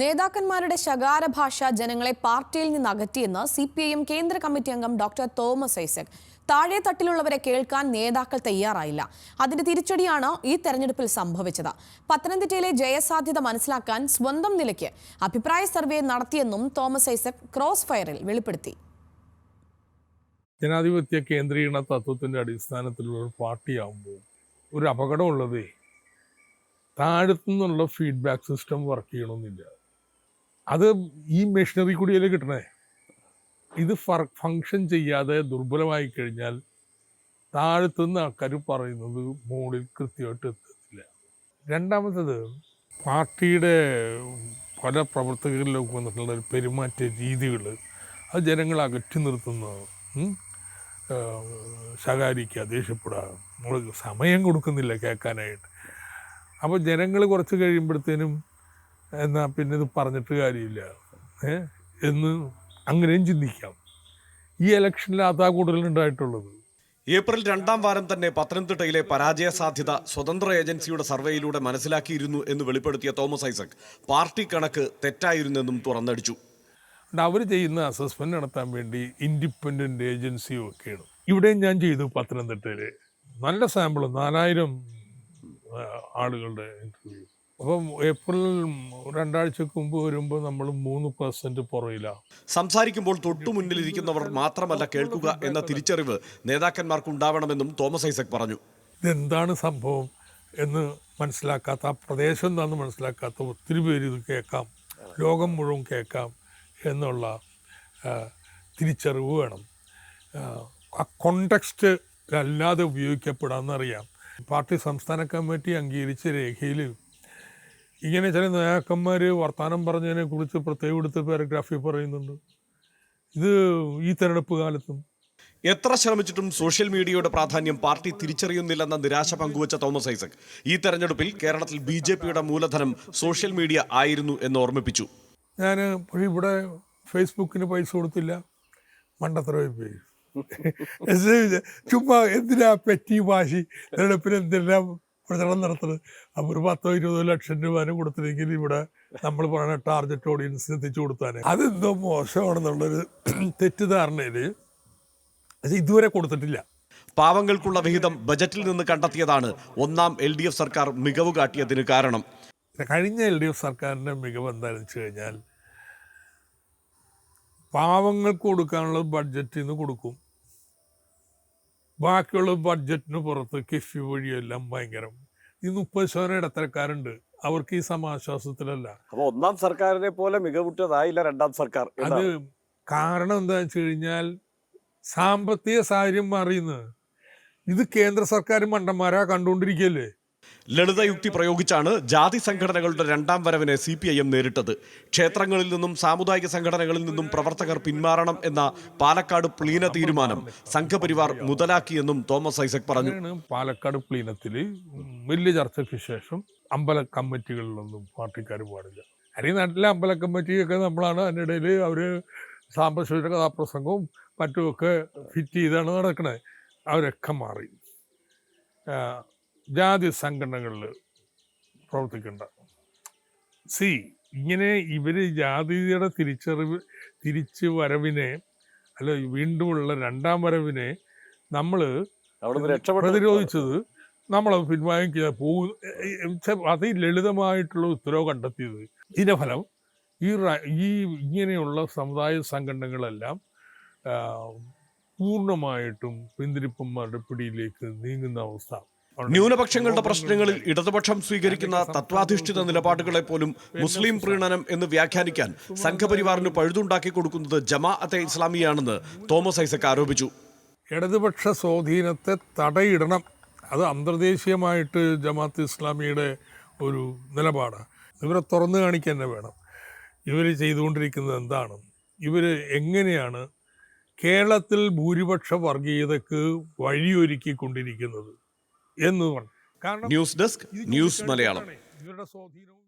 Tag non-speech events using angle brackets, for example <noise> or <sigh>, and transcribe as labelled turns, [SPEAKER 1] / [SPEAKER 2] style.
[SPEAKER 1] നേതാക്കന്മാരുടെ ശകാര ഭാഷ ജനങ്ങളെ പാർട്ടിയിൽ നിന്ന് അകറ്റിയെന്ന് സി പി ഐ എം കേന്ദ്ര കമ്മിറ്റി അംഗം ഡോക്ടർ തോമസ് ഐസക്. താഴെ തട്ടിലുള്ളവരെ കേൾക്കാൻ നേതാക്കൾ തയ്യാറായില്ല. അതിന്റെ തിരിച്ചടിയാണ് ഈ തെരഞ്ഞെടുപ്പിൽ സംഭവിച്ചത്. പത്തനംതിട്ടയിലെ ജയസാധ്യത മനസ്സിലാക്കാൻ സ്വന്തം നിലയ്ക്ക് അഭിപ്രായ സർവേ നടത്തിയെന്നും തോമസ് ഐസക് ക്രോസ് ഫയറിൽ വെളിപ്പെടുത്തി.
[SPEAKER 2] ജനാധിപത്യ കേന്ദ്രീകരണ തത്വത്തിന്റെ അടിസ്ഥാനത്തിലുള്ള ഒരു പാർട്ടിയാകുമ്പോൾ ഒരു അപകടമുള്ളത് താഴത്തു നിന്നുള്ള ഫീഡ്ബാക്ക് സിസ്റ്റം വർക്ക് ചെയ്യണമെന്നില്ല. അത് ഈ മെഷീനറി കൂടിയല്ലേ കിട്ടണേ? ഇത് ഫങ്ഷൻ ചെയ്യാതെ ദുർബലമായി കഴിഞ്ഞാൽ താഴത്തുനിന്ന് ആൾക്കാർ പറയുന്നത് മുകളിൽ കൃത്യമായിട്ട് എത്തത്തില്ല. രണ്ടാമത്തത് പാർട്ടിയുടെ പല പ്രവർത്തകരിലേക്ക് വന്നിട്ടുള്ള ഒരു പെരുമാറ്റ രീതികൾ അത് ജനങ്ങളെ അകറ്റി നിർത്തുന്നു ശകാരിക്കുക ദേഷ്യപ്പെടുക. നമ്മൾ സമയം കൊടുക്കുന്നില്ല കേൾക്കാനായിട്ട്. അപ്പോൾ ജനങ്ങൾ കുറച്ച് കഴിയുമ്പോഴത്തേനും എന്നാൽ പിന്നെ ഇത് പറഞ്ഞിട്ട് കാര്യമില്ല. എന്ന് അങ്ങനെയും ചിന്തിക്കാം. ഈ ഇലക്ഷനിൽ അതാ കൂടുതലുണ്ടായിട്ടുള്ളത്.
[SPEAKER 3] ഏപ്രിൽ രണ്ടാം വാരം തന്നെ പത്തനംതിട്ടയിലെ പരാജയ സാധ്യത സ്വതന്ത്ര ഏജൻസിയുടെ സർവേയിലൂടെ മനസ്സിലാക്കിയിരുന്നു എന്ന് വെളിപ്പെടുത്തിയ തോമസ് ഐസക് പാർട്ടി കണക്ക് തെറ്റായിരുന്നെന്നും തുറന്നടിച്ചു.
[SPEAKER 2] അവർ ചെയ്യുന്ന അസസ്മെന്റ് നടത്താൻ വേണ്ടി ഇൻഡിപെൻഡന്റ് ഏജൻസിയും ഒക്കെയാണ്. ഇവിടെയും ഞാൻ ചെയ്തു പത്തനംതിട്ടയിൽ നല്ല സാമ്പിൾ നാലായിരം ആളുകളുടെ ഇന്റർവ്യൂ അപ്പം ഏപ്രിൽ രണ്ടാഴ്ചക്ക് മുമ്പ് വരുമ്പോൾ നമ്മൾ മൂന്ന് പെർസെന്റ് പുറയിലാണ്
[SPEAKER 3] സംസാരിക്കുമ്പോൾ തൊട്ടു മുന്നിലിരിക്കുന്നവർ മാത്രമല്ല കേൾക്കുക എന്ന തിരിച്ചറിവ് നേതാക്കന്മാർക്ക് ഉണ്ടാവണമെന്നും തോമസ് ഐസക് പറഞ്ഞു.
[SPEAKER 2] ഇതെന്താണ് സംഭവം എന്ന് മനസ്സിലാക്കാത്ത ആ പ്രദേശം എന്താണെന്ന് മനസ്സിലാക്കാത്ത ഒത്തിരി പേര് ഇത് കേൾക്കാം. ലോകം മുഴുവൻ കേൾക്കാം എന്നുള്ള തിരിച്ചറിവ് വേണം. ആ, ആ കോണ്ടെക്സ്റ്റ് അല്ലാതെ ഉപയോഗിക്കപ്പെടാമെന്നറിയാം പാർട്ടി സംസ്ഥാന കമ്മിറ്റി അംഗീകരിച്ച രേഖയിൽ ഇങ്ങനെ ചില നേതാക്കന്മാർ വർത്തമാനം പറഞ്ഞതിനെ കുറിച്ച് പ്രത്യേകം എടുത്ത് പാരഗ്രാഫിൽ പറയുന്നുണ്ട്. ഇത് ഈ തെരഞ്ഞെടുപ്പ് കാലത്തും.
[SPEAKER 3] എത്ര ശ്രമിച്ചിട്ടും സോഷ്യൽ മീഡിയയുടെ പ്രാധാന്യം പാർട്ടി തിരിച്ചറിയുന്നില്ലെന്ന നിരാശ പങ്കുവച്ച തോമസ് ഐസക് ഈ തെരഞ്ഞെടുപ്പിൽ കേരളത്തിൽ ബി ജെ പിയുടെ മൂലധനം സോഷ്യൽ മീഡിയ ആയിരുന്നു എന്ന് ഓർമ്മിപ്പിച്ചു.
[SPEAKER 2] ഞാൻ പക്ഷേ ഇവിടെ ഫേസ്ബുക്കിന് പൈസ കൊടുത്തില്ല. മണ്ടത്തരമായി പോയി. <laughs> ചുമ്മാ എന്തിനാ പെറ്റി വാശി? തെരഞ്ഞെടുപ്പിന് എന്തിനാ പ്രചരണം നടത്തുന്നത്. അപ്പോൾ ഒരു പത്തോ ഇരുപതോ ലക്ഷം രൂപ കൊടുത്തില്ലെങ്കിൽ ഇവിടെ നമ്മൾ പറയുന്ന ടാർഗറ്റ് ഓഡിയൻസിന് എത്തിച്ചു കൊടുത്താൽ അതെന്തോ മോശമാണെന്നുള്ളൊരു തെറ്റിദ്ധാരണയിൽ അത് ഇതുവരെ കൊടുത്തിട്ടില്ല.
[SPEAKER 3] പാവങ്ങൾക്കുള്ള വിഹിതം ബജറ്റിൽ നിന്ന് കണ്ടെത്തിയതാണ് ഒന്നാം എൽ ഡി എഫ് സർക്കാർ മികവ് കാട്ടിയതിന് കാരണം.
[SPEAKER 2] കഴിഞ്ഞ എൽ ഡി എഫ് സർക്കാരിന്റെ മികവ് എന്താണെന്ന് വെച്ച് കഴിഞ്ഞാൽ പാവങ്ങൾക്ക് കൊടുക്കാനുള്ള ബഡ്ജറ്റിൽ നിന്ന് കൊടുക്കും. ബാക്കിയുള്ള ബഡ്ജറ്റിന് പുറത്ത് കിഫി വഴിയെല്ലാം ഭയങ്കരം. ഈ മുപ്പത് ശതമാനം ഇടത്തരക്കാരുണ്ട്. അവർക്ക് ഈ സമാശ്വാസത്തിലല്ല.
[SPEAKER 4] അപ്പൊ ഒന്നാം സർക്കാരിനെ പോലെ മികവുറ്റതായില്ല രണ്ടാം സർക്കാർ
[SPEAKER 2] അത് കാരണം എന്താ വെച്ച് കഴിഞ്ഞാൽ സാമ്പത്തിക സാഹചര്യം മാറിയെന്ന്. ഇത് കേന്ദ്ര സർക്കാർ മണ്ടന്മാരാ കണ്ടുകൊണ്ടിരിക്കുകയല്ലേ
[SPEAKER 3] ലളിതയുക്തി പ്രയോഗിച്ചാണ് ജാതി സംഘടനകളുടെ രണ്ടാം വരവിനെ സി പി ഐ എം നേരിട്ടത്. ക്ഷേത്രങ്ങളിൽ നിന്നും സാമുദായിക സംഘടനകളിൽ നിന്നും പ്രവർത്തകർ പിന്മാറണം എന്ന പാലക്കാട് പ്ലീന തീരുമാനം സംഘപരിവാർ മുതലാക്കിയെന്നും തോമസ് ഐസക് പറഞ്ഞു.
[SPEAKER 2] പാലക്കാട് പ്ലീനത്തിൽ വലിയ ചർച്ചയ്ക്ക് ശേഷം അമ്പല കമ്മിറ്റികളിലൊന്നും പാർട്ടിക്കാർ പാടില്ല. അരി നാട്ടിലെ അമ്പല കമ്മിറ്റിയൊക്കെ നമ്മളാണ് അതിനിടയിൽ അവർ സാമ്പശൂര കഥാപ്രസംഗവും മറ്റുമൊക്കെ ഫിറ്റ് ചെയ്താണ് നടക്കുന്നത് അവരൊക്കെ മാറി. ജാതി സംഘടനകളിൽ പ്രവർത്തിക്കേണ്ട. സി ഇങ്ങനെ ഇവർ ജാതിയുടെ തിരിച്ചറിവ് തിരിച്ച് വരവിനെ അല്ല വീണ്ടുമുള്ള രണ്ടാം വരവിനെ നമ്മൾ പ്രതിരോധിച്ചത് നമ്മളത് പിൻവാങ്ങിക്കുക പോകും അതി ലളിതമായിട്ടുള്ള ഉത്തരവ് കണ്ടെത്തിയത്. ഇതിന്റെ ഫലം ഈ ഈ ഇങ്ങനെയുള്ള സമുദായ സംഘടനകളെല്ലാം പൂർണമായിട്ടും പിന്തിരിപ്പന്മാരുടെ പിടിയിലേക്ക് നീങ്ങുന്ന അവസ്ഥ.
[SPEAKER 3] ന്യൂനപക്ഷങ്ങളുടെ പ്രശ്നങ്ങളിൽ ഇടതുപക്ഷം സ്വീകരിക്കുന്ന തത്വാധിഷ്ഠിത നിലപാടുകളെ പോലും മുസ്ലിം പ്രീണനം എന്ന് വ്യാഖ്യാനിക്കാൻ സംഘപരിവാറിന് പഴുതുണ്ടാക്കി കൊടുക്കുന്നത് ജമാഅത്തെ ഇസ്ലാമിയാണെന്ന് തോമസ് ഐസക് ആരോപിച്ചു.
[SPEAKER 2] ഇടതുപക്ഷ സ്വാധീനത്തെ തടയിടണം. അത് അന്തർദേശീയമായിട്ട് ജമാഅത്ത് ഇസ്ലാമിയുടെ ഒരു നിലപാടാണ് ഇവരെ തുറന്നു കാണിക്കാൻ തന്നെ വേണം. ഇവർ ചെയ്തുകൊണ്ടിരിക്കുന്നത് എന്താണ്? ഇവർ എങ്ങനെയാണ് കേരളത്തിൽ ഭൂരിപക്ഷ വർഗീയതക്ക് വഴിയൊരുക്കിക്കൊണ്ടിരിക്കുന്നത്? എന്ന് പറഞ്ഞു കാരണം
[SPEAKER 3] ന്യൂസ് ഡെസ്ക് ന്യൂസ് മലയാളം.
[SPEAKER 2] ഇവരുടെ സ്വാധീനവും